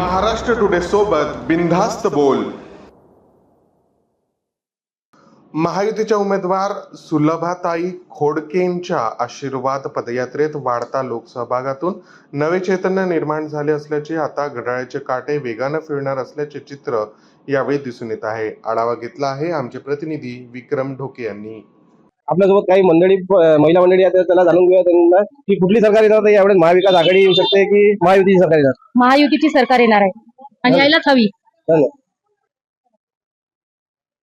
Maharashtra today सोबत बिनधास्त बोल. महायुतीच्या उमेदवार सुलभाताई खोडकेंच्या आशीर्वाद पदयात्रेत वाढता लोकसहभागातून नवे चैतन्य निर्माण झाले असल्याचे आता घड्याळाचे काटे वेगानं फिरणार असल्याचे चित्र यावेळी दिसून येत आहे. आढावा घेतला आहे आमचे प्रतिनिधी विक्रम ढोके यांनी. आपल्यासोबत काही मंडळी महिला मंडळी आहेत त्याला जाणून घेऊया त्यांना की कुठली सरकार येणार यावेळेस महाविकास आघाडी येऊ शकते की महायुतीची सरकार येणार? महायुतीची सरकार येणार आहे. आणि यायलाच हवी.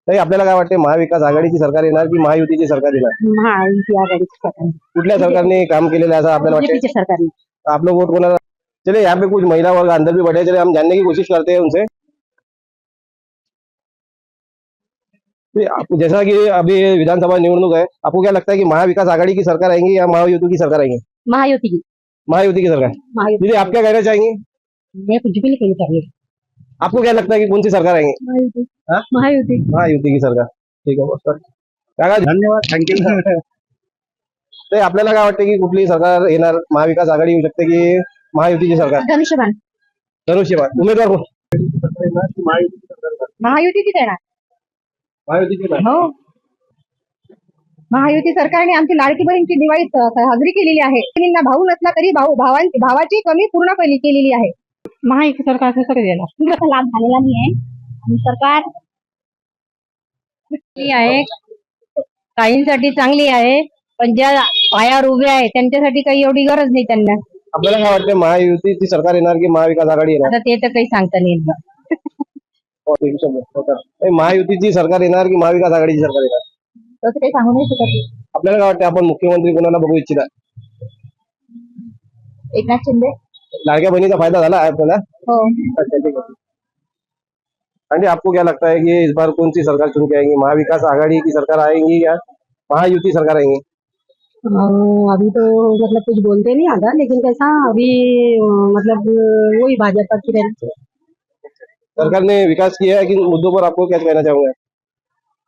ताई आपल्याला काय वाटते महाविकास आघाडीची सरकार येणार की महायुतीची सरकार येणार? महायुती आघाडीची सरकार कुठल्या सरकारने काम केलेलं आहे असं आपल्याला वाटते सरकारने आप लोग वोट कोणाला चलिए यहाँ पे कुछ महिला वर्ग अंदर भी बैठे हैं, चलिए हम जानने की कोशिश करते हैं उनसे आप- जैसा कि अभी विधानसभा निवडणूक है आपको क्या लगता है कि महाविकास आघाड़ी की सरकार आएँगी या महायुति की सरकार आएँगी? महायुती की। महायुति की सरकार। दीदी आप क्या कहना चाहेंगे? मैं कुछ भी नहीं कहना चाहिए आपको क्या लगता है कि कौन सी सरकार आएँगी? महायुती। हाँ? महायुति। की सरकार। ठीक है काका धन्यवाद. थँक्यू ते आपल्याला काय वाटते की कुठली सरकार येणार? महाविकास आघाडी येऊ शकते की महायुतीची सरकार? धनुष्यबाण. धनुष्यबाण. उमेदवार कोण? महायुतीचीच येणार महायुतीची हो. महायुती सरकारने आमची लाडकी बहीणची दिवाळी साजरी केलेली आहे. बहिणींना भाऊ नसला तरी भाऊ भावांची भावाची कमी पूर्ण केली- केलेली आहे. महायुती सरकार लाभ झालेला नाही आहे आणि सरकार चांगली आहे. काहींसाठी चांगली आहे. पण ज्या पायावर उभे आहे त्यांच्यासाठी काही एवढी गरज नाही त्यांना. आपल्याला काय वाटते महायुतीची सरकार येणार की महाविकास आघाडी येणार? आता ते तर काही सांगता नाही महायुतीची सरकार येणार की महाविकास आघाडीची सरकार येणार? तसं काही सांगू नाही शकत आपल्याला काय वाटते आपण मुख्यमंत्री कोणाला बघू इच्छिता? एकनाथ शिंदे. लाडक्या बहिणीचा फ़ायदा झाला आहे आपल्याला? हो. अच्छा ठीक है आपको क्या लगता है कि इस बार कौन सी सरकार चुन के आएँगी? महाविकास आघाड़ी की सरकार आएँगी या महायुति सरकार आएँगी? अं, अभी तो मतलब कुछ बोलते नहीं आता लेकिन कैसा अभी अं, मतलब वही भाजपा की रहती है। सरकार ने विकास किया है कि मुद्दों पर आपको क्या कहना चाहूँगा?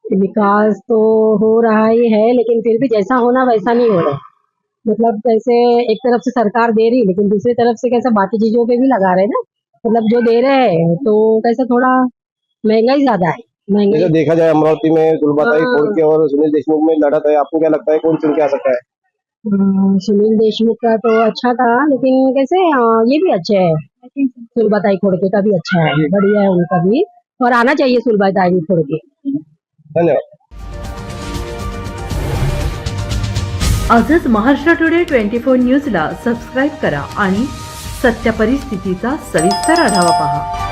विकास तो हो रहा ही है लेकिन फिर भी जैसा होना वैसा नहीं हो रहा। मतलब कैसे एक तरफ़ से सरकार दे रही लेकिन दूसरी तरफ़ से कैसा बाकी चीज़ों पे भी लगा रहे ना। मतलब जो दे रहे हैं तो कैसा थोड़ा महँगाई ज़्यादा है। महँगाई देखा जाए अमरावती में सुलभाताई हाँ। खोड़के और सुनील देशमुख में लड़त है आपको क्या लगता है कौन चुन के आ सकता है? अं, सुनील देशमुख का तो अच्छा था लेकिन कैसे अं, ये भी अच्छे है। सुलभाताई खोड़के का भी अच्छा है बढ़िया है उनका भी। और आना चाहिए सुलभाताई खोड़के। धन्यवाद। आजच महाराष्ट्र टुडे ट्वेंटी फोर न्यूजला सबस्क्राईब करा आणि सत्य परिस्थितीचा सविस्तर आढावा पहा.